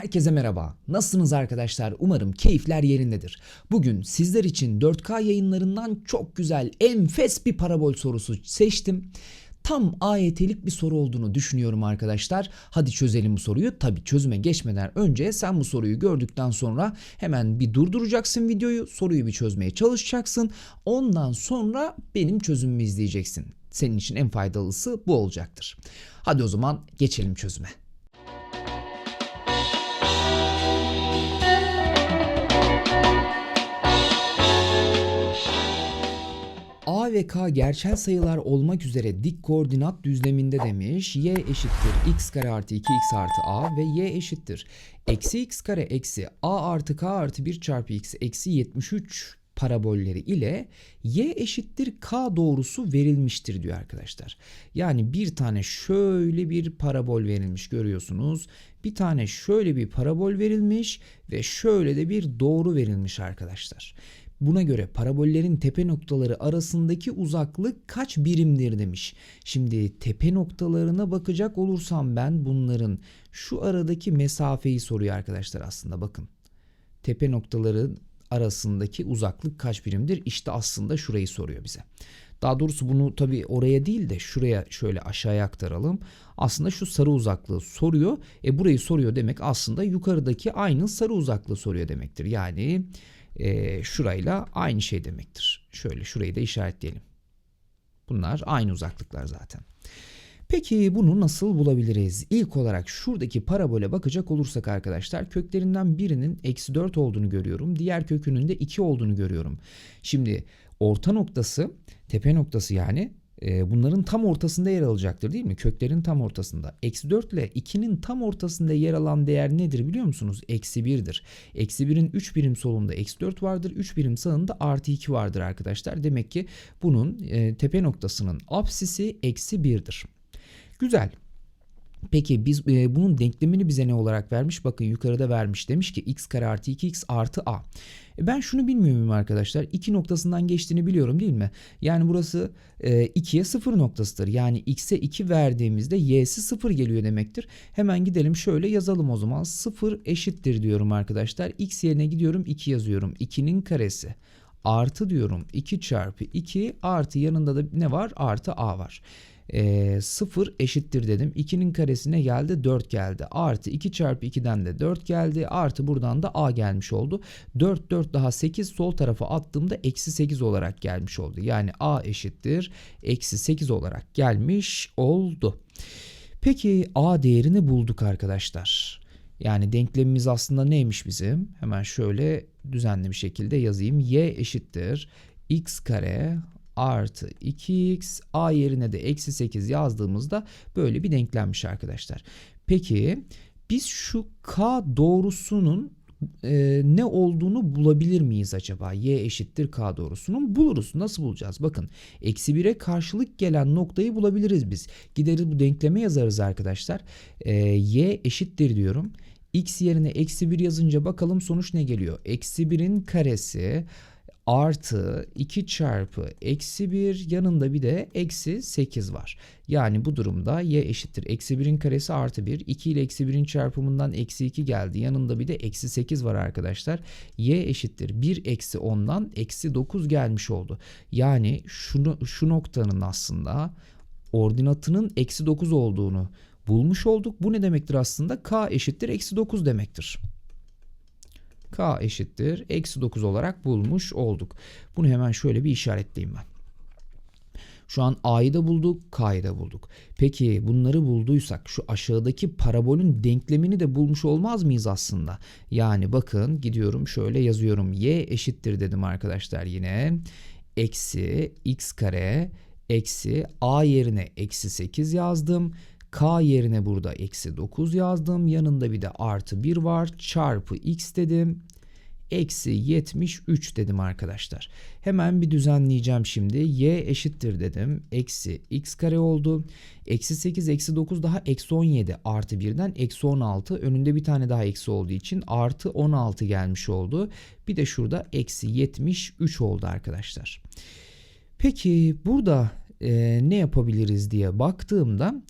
Herkese merhaba. Nasılsınız arkadaşlar? Umarım keyifler yerindedir. Bugün sizler için 4K yayınlarından çok güzel, enfes bir parabol sorusu seçtim. Tam AYT'lik bir soru olduğunu düşünüyorum arkadaşlar. Hadi çözelim bu soruyu. Tabi çözüme geçmeden önce sen bu soruyu gördükten sonra hemen bir durduracaksın videoyu. Soruyu bir çözmeye çalışacaksın. Ondan sonra benim çözümümü izleyeceksin. Senin için en faydalısı bu olacaktır. Hadi o zaman geçelim çözüme. A ve K gerçel sayılar olmak üzere dik koordinat düzleminde demiş. Y eşittir x kare artı 2x artı a ve y eşittir. Eksi x kare eksi a artı k artı 1 çarpı x eksi 73 parabolleri ile y eşittir k doğrusu verilmiştir diyor arkadaşlar. Yani bir tane şöyle bir parabol verilmiş görüyorsunuz. Bir tane şöyle bir parabol verilmiş ve şöyle de bir doğru verilmiş arkadaşlar. Buna göre parabollerin tepe noktaları arasındaki uzaklık kaç birimdir demiş. Şimdi tepe noktalarına bakacak olursam ben bunların şu aradaki mesafeyi soruyor arkadaşlar aslında bakın. Tepe noktaları arasındaki uzaklık kaç birimdir? İşte aslında şurayı soruyor bize. Daha doğrusu bunu tabii oraya değil de şuraya şöyle aşağıya aktaralım. Aslında şu sarı uzaklığı soruyor. E burayı soruyor demek aslında yukarıdaki aynı sarı uzaklığı soruyor demektir. Yani e, şurayla aynı şey demektir. Şöyle şurayı da işaretleyelim. Bunlar aynı uzaklıklar zaten. Peki bunu nasıl bulabiliriz? İlk olarak şuradaki parabole bakacak olursak arkadaşlar köklerinden birinin eksi 4 olduğunu görüyorum. Diğer kökünün de 2 olduğunu görüyorum. Şimdi orta noktası tepe noktası yani e, bunların tam ortasında yer alacaktır değil mi? Köklerin tam ortasında. Eksi 4 ile 2'nin tam ortasında yer alan değer nedir biliyor musunuz? Eksi 1'dir. Eksi 1'in 3 birim solunda eksi 4 vardır. 3 birim sağında artı 2 vardır arkadaşlar. Demek ki bunun e, tepe noktasının apsisi eksi 1'dir. Güzel. Peki biz e, bunun denklemini bize ne olarak vermiş? Bakın yukarıda vermiş. Demiş ki x kare artı 2x artı a. E ben şunu bilmiyor muyum arkadaşlar? 2 noktasından geçtiğini biliyorum değil mi? Yani burası e, 2'ye 0 noktasıdır. Yani x'e 2 verdiğimizde y'si 0 geliyor demektir. Hemen gidelim şöyle yazalım o zaman. 0 eşittir diyorum arkadaşlar. x yerine gidiyorum 2 yazıyorum. 2'nin karesi artı diyorum 2 çarpı 2 artı yanında da ne var? Artı a var e, 0 eşittir dedim. 2'nin karesine geldi 4 geldi. Artı 2 çarpı 2'den de 4 geldi. Artı buradan da a gelmiş oldu. 4 4 daha 8 sol tarafa attığımda eksi 8 olarak gelmiş oldu. Yani a eşittir eksi 8 olarak gelmiş oldu. Peki a değerini bulduk arkadaşlar. Yani denklemimiz aslında neymiş bizim? Hemen şöyle düzenli bir şekilde yazayım. y eşittir x kare artı 2x a yerine de eksi 8 yazdığımızda böyle bir denklenmiş arkadaşlar. Peki biz şu k doğrusunun e, ne olduğunu bulabilir miyiz acaba? Y eşittir K doğrusunun buluruz. Nasıl bulacağız? Bakın eksi 1'e karşılık gelen noktayı bulabiliriz biz. Gideriz bu denkleme yazarız arkadaşlar. E, y eşittir diyorum. X yerine eksi 1 yazınca bakalım sonuç ne geliyor? Eksi 1'in karesi artı 2 çarpı eksi 1 yanında bir de eksi 8 var. Yani bu durumda y eşittir eksi 1'in karesi artı 1 2 ile eksi 1'in çarpımından eksi 2 geldi. Yanında bir de eksi 8 var arkadaşlar. y eşittir 1 eksi 10'dan eksi 9 gelmiş oldu. Yani şunu, şu noktanın aslında ordinatının eksi 9 olduğunu bulmuş olduk. Bu ne demektir aslında? k eşittir eksi 9 demektir k eşittir eksi 9 olarak bulmuş olduk. Bunu hemen şöyle bir işaretleyeyim ben. Şu an a'yı da bulduk, k'yı da bulduk. Peki bunları bulduysak şu aşağıdaki parabolün denklemini de bulmuş olmaz mıyız aslında? Yani bakın gidiyorum şöyle yazıyorum. y eşittir dedim arkadaşlar yine. Eksi x kare eksi a yerine eksi 8 yazdım. K yerine burada eksi 9 yazdım. Yanında bir de artı 1 var. Çarpı x dedim. Eksi 73 dedim arkadaşlar. Hemen bir düzenleyeceğim şimdi. Y eşittir dedim. Eksi x kare oldu. Eksi 8 eksi 9 daha eksi 17 artı 1'den eksi 16. Önünde bir tane daha eksi olduğu için artı 16 gelmiş oldu. Bir de şurada eksi 73 oldu arkadaşlar. Peki burada e, ne yapabiliriz diye baktığımda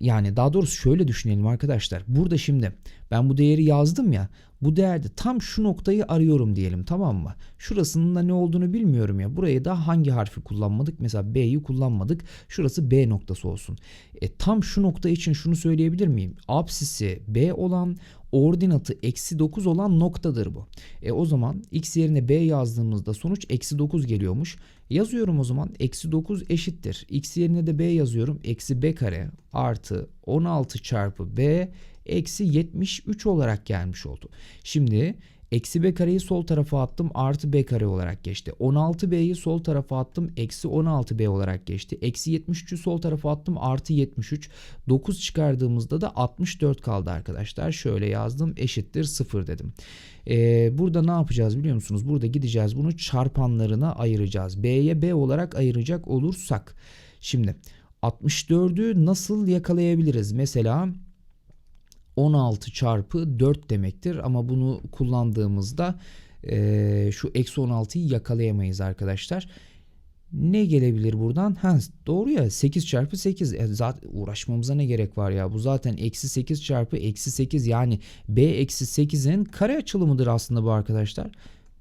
yani daha doğrusu şöyle düşünelim arkadaşlar. Burada şimdi ben bu değeri yazdım ya. Bu değerde tam şu noktayı arıyorum diyelim tamam mı? Şurasının da ne olduğunu bilmiyorum ya. Buraya da hangi harfi kullanmadık? Mesela B'yi kullanmadık. Şurası B noktası olsun. E, tam şu nokta için şunu söyleyebilir miyim? Apsisi B olan ordinatı eksi 9 olan noktadır bu. E o zaman x yerine b yazdığımızda sonuç eksi 9 geliyormuş. Yazıyorum o zaman eksi 9 eşittir. x yerine de b yazıyorum. Eksi b kare artı 16 çarpı b eksi 73 olarak gelmiş oldu. Şimdi Eksi b kareyi sol tarafa attım artı b kare olarak geçti. 16b'yi sol tarafa attım eksi 16b olarak geçti. Eksi 73'ü sol tarafa attım artı 73. 9 çıkardığımızda da 64 kaldı arkadaşlar. Şöyle yazdım eşittir 0 dedim. Ee, burada ne yapacağız biliyor musunuz? Burada gideceğiz bunu çarpanlarına ayıracağız. b'ye b olarak ayıracak olursak. Şimdi 64'ü nasıl yakalayabiliriz? Mesela 16 çarpı 4 demektir ama bunu kullandığımızda e, şu eksi 16'yı yakalayamayız arkadaşlar. Ne gelebilir buradan? Ha, doğru ya 8 çarpı 8 e, zaten uğraşmamıza ne gerek var ya bu zaten eksi 8 çarpı eksi 8 yani b eksi 8'in kare açılımıdır aslında bu arkadaşlar.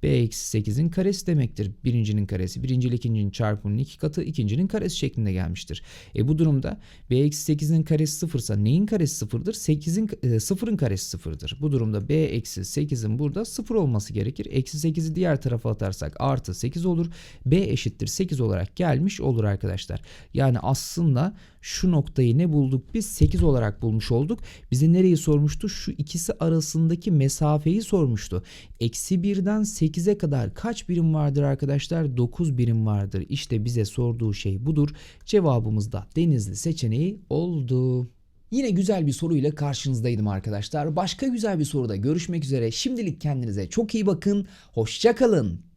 B eksi 8'in karesi demektir. Birincinin karesi. Birinci ile ikincinin çarpımının iki katı ikincinin karesi şeklinde gelmiştir. E bu durumda b eksi 8'in karesi sıfırsa neyin karesi sıfırdır? 8'in e, sıfırın karesi sıfırdır. Bu durumda b eksi 8'in burada sıfır olması gerekir. Eksi 8'i diğer tarafa atarsak artı 8 olur. b eşittir 8 olarak gelmiş olur arkadaşlar. Yani aslında şu noktayı ne bulduk biz? 8 olarak bulmuş olduk. Bize nereyi sormuştu? Şu ikisi arasındaki mesafeyi sormuştu. Eksi 1'den 8'e kadar kaç birim vardır arkadaşlar? 9 birim vardır. İşte bize sorduğu şey budur. Cevabımız da Denizli seçeneği oldu. Yine güzel bir soruyla karşınızdaydım arkadaşlar. Başka güzel bir soruda görüşmek üzere. Şimdilik kendinize çok iyi bakın. Hoşçakalın.